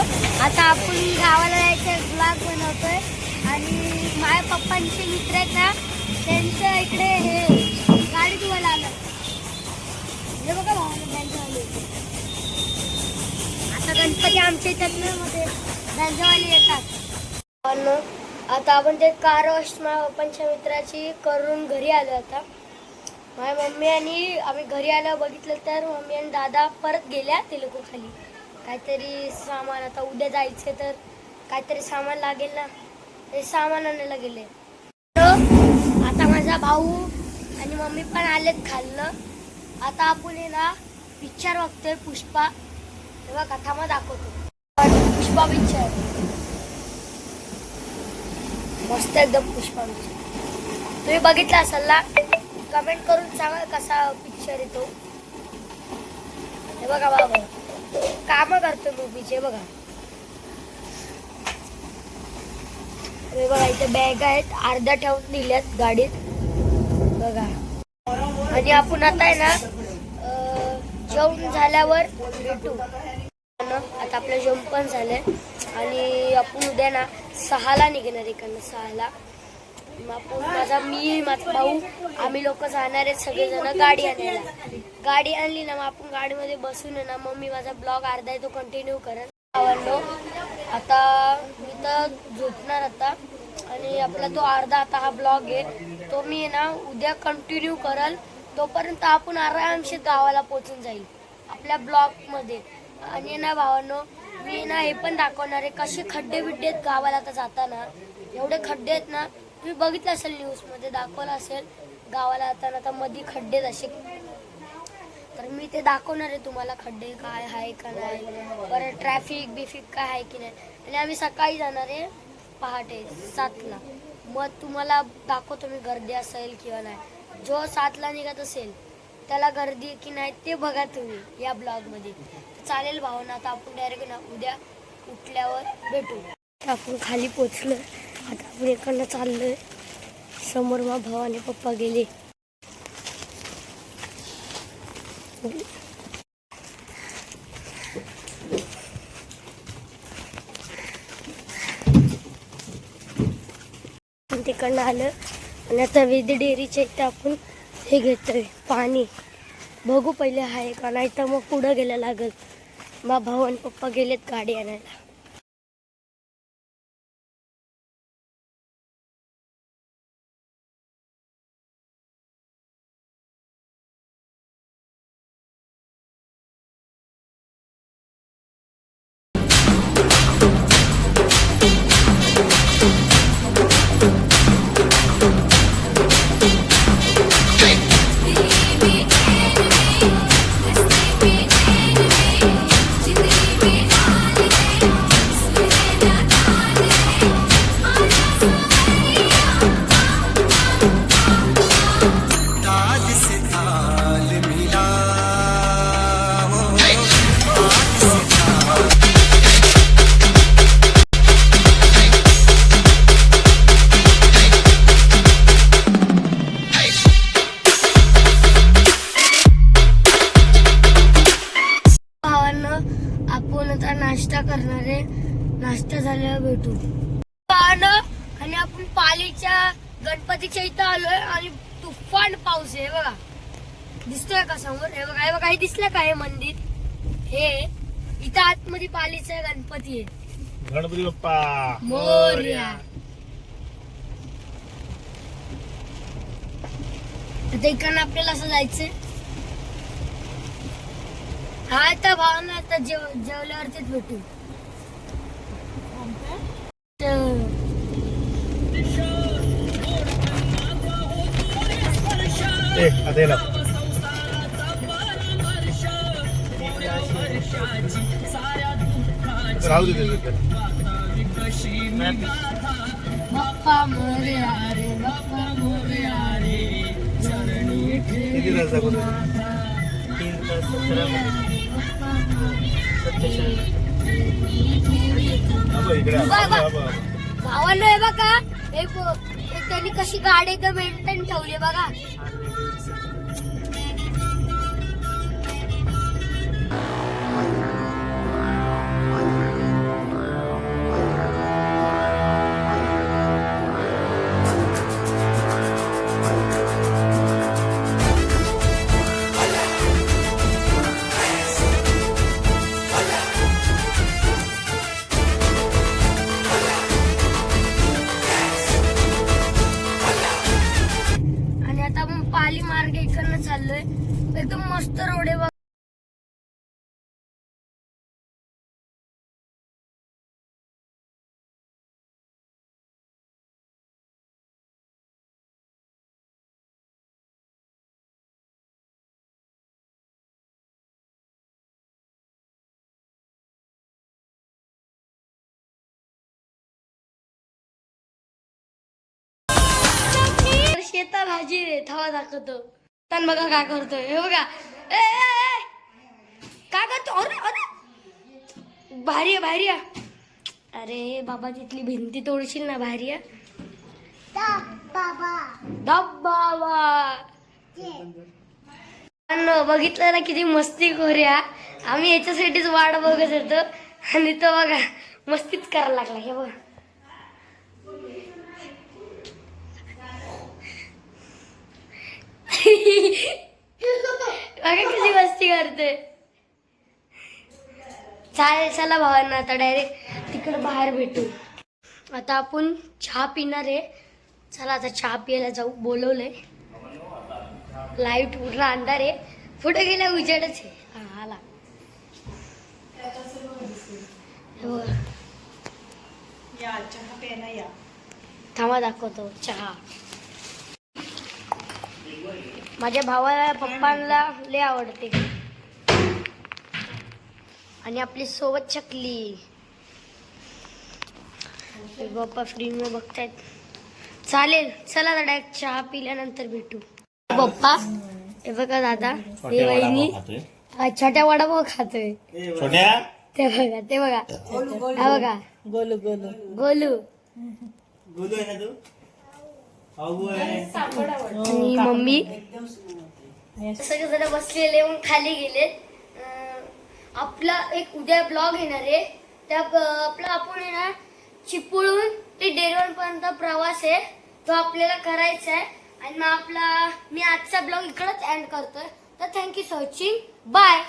आता आपण गावाला जायचं ब्लॉग बनवतोय. आणि माझ्या पप्पांचे मित्र आहेत ना त्यांच्या इकडे हे गाडी धुवायला आलं हे बघा भावाला त्यांच्यावाली आता गणपती आमच्या इथं मध्ये येतात. पण आता आपण ते कार वॉश माझ्या पप्पांच्या मित्राची करून घरी आलो आता. माझ्या मम्मी आणि आम्ही घरी आल्यावर बघितलं तर मम्मी आणि दादा परत गेल्या ते लोक खाली. काहीतरी सामान आता उद्या जायचं तर काहीतरी सामान लागेल ना. ते सामान आणायला गेले. तर आता माझा भाऊ आणि मम्मी पण आलेत खाल्लं. आता आपण हे ना पिक्चर बघतोय पुष्पा. तेव्हा कथा मग दाखवतो. पुष्पा पिक्चर मस्त एकदम पुष्पा पिक्चर तुम्ही बघितला असाल ना? कमेंट करून सांगा कसा पिक्चर येतो हे बघा बाबा. काम करतो मूवीचे बघा. अरे बघा इथे बॅग आहेत. अर्ध्या ठेवून दिल्यात गाडीत. बघा. आणि आपण आता आहे ना जेवण झाल्यावर भेटू. आता आपलं जेवण पण झालंय. आणि आपण उद्या ना सहाला निघणार इकडनं सहाला. माझा मी माझा भाऊ आम्ही लोक जाणार आहेत सगळेजण गाडी आणायला. गाडी आणली ना मग आपण गाडीमध्ये बसून ना मग मी माझा ब्लॉग अर्धा आहे तो कंटिन्यू करेन. आवडलो. आता मी तर झोपणार आता. आणि आपला तो अर्धा आता हा ब्लॉग आहे. तो मी आहे ना उद्या कंटिन्यू करल. तोपर्यंत आपण आरामशीर गावाला पोहोचून जाईल. आपल्या ब्लॉगमध्ये. आणि ना भावांनो मी ना हे पण दाखवणार आहे कसे खड्डे बिड्डे आहेत गावाला आता जाताना. एवढे खड्डे आहेत ना तुम्ही बघितलं असेल न्यूजमध्ये दाखवलं असेल गावाला जाताना आता मध्ये खड्डे असे. तर मी ते दाखवणार आहे तुम्हाला खड्डे काय आहे का नाही बरं ट्रॅफिक बिफिक काय आहे की नाही. आणि आम्ही सकाळी जाणार आहे पहाटे सातला. मग तुम्हाला दाखवतो मी गर्दी असेल किंवा नाही. जो सातला निघत असेल त्याला गर्दी आहे की नाही ते बघा तुम्ही या ब्लॉगमध्ये. चालेल भावना आता आपण डायरेक्ट ना उद्या उठल्यावर भेटू. आपण खाली पोचलो आता आपण इकडनं आहे समोर मग भाऊ आणि पप्पा गेले. तिकडनं आलं आणि आता वेदी डेअरीच्या इथे आपण हे घेतोय पाणी. बघू पहिले आहे का नाही तर मग पुढं गेलं लागत मा भाऊ आणि पप्पा गेलेत गाडी आणायला. ताज से ताल मिला भावांना आपण आता नाश्ता करणार आहे. नाश्ता झाल्यावर भेटू. भावानं आणि आपण पालीच्या गणपतीच्या इथं आलोय आणि तुफान पाऊस आहे बघा. दिसतोय का समोर? हे बघा हे बघा हे दिसलं का हे मंदिर? हे इथं आतमध्ये पालीचा गणपती आहे. गणपती बाप्पा. मोर्या. आता इकडनं आपल्याला असं जायचंय. हा आता भावना आता जेव जेवल्यावरतीच भेटू. आता याला राहू दे किती तास दाखवतो बघ. भावानं बघा हे त्यांनी कशी गाडी एकदम मेंटेन ठेवली बघा. एकदम मस्त रोडे बघ. शेता भाजी रे थवा दाखवतो. पण बघा काय करतोय. हे बघा. ए. काय करतो? अरे अरे. भारी आहे भारी आहे. अरे बाबा तिथली भिंती तोडशील ना भारी आहे. पण बघितलं ना किती मस्ती करूया आम्ही याच्यासाठीच वाट बघत होतो. आणि तो बघा मस्तीच करायला लागला हे बघा. बघा किती मस्ती करते? चालेल चला भावांना आता डायरेक्ट तिकडे बाहेर भेटू. आता आपण चहा पिणार आहे. चला आता चहा प्यायला जाऊ बोलवलंय. लाइट पूर्ण अंधार आहे. पुढे गेल्या उजेडच आहे. हा, आला हे. थांबा दाखवतो. चहा. माझ्या भावाला पप्पांना लय आवडते. आणि आपली सोबत चकली. पप्पा फ्री मध्ये बघतायत. चालेल चला डायरेक्ट चहा पिल्यानंतर भेटू. पप्पा हे बघा दादा हे वहिनी. छोट्या वडापाव खातोय. छोट्या? ते बघा ते बघा. हा बघा. गोलू गोलू. गोलू. गुलू आहे ना तू? आणि मम्मी? सगळे जण बसलेले मग खाली गेले आपला एक उद्या ब्लॉग येणार आहे. त्या आपला आपण आहे ना चिपळूण ते डेरवण पर्यंत प्रवास आहे. तो आपल्याला करायचा आहे. आणि मग आपला मी आजचा ब्लॉग इकडंच एंड करतोय. तर थँक्यू फॉर वॉचिंग बाय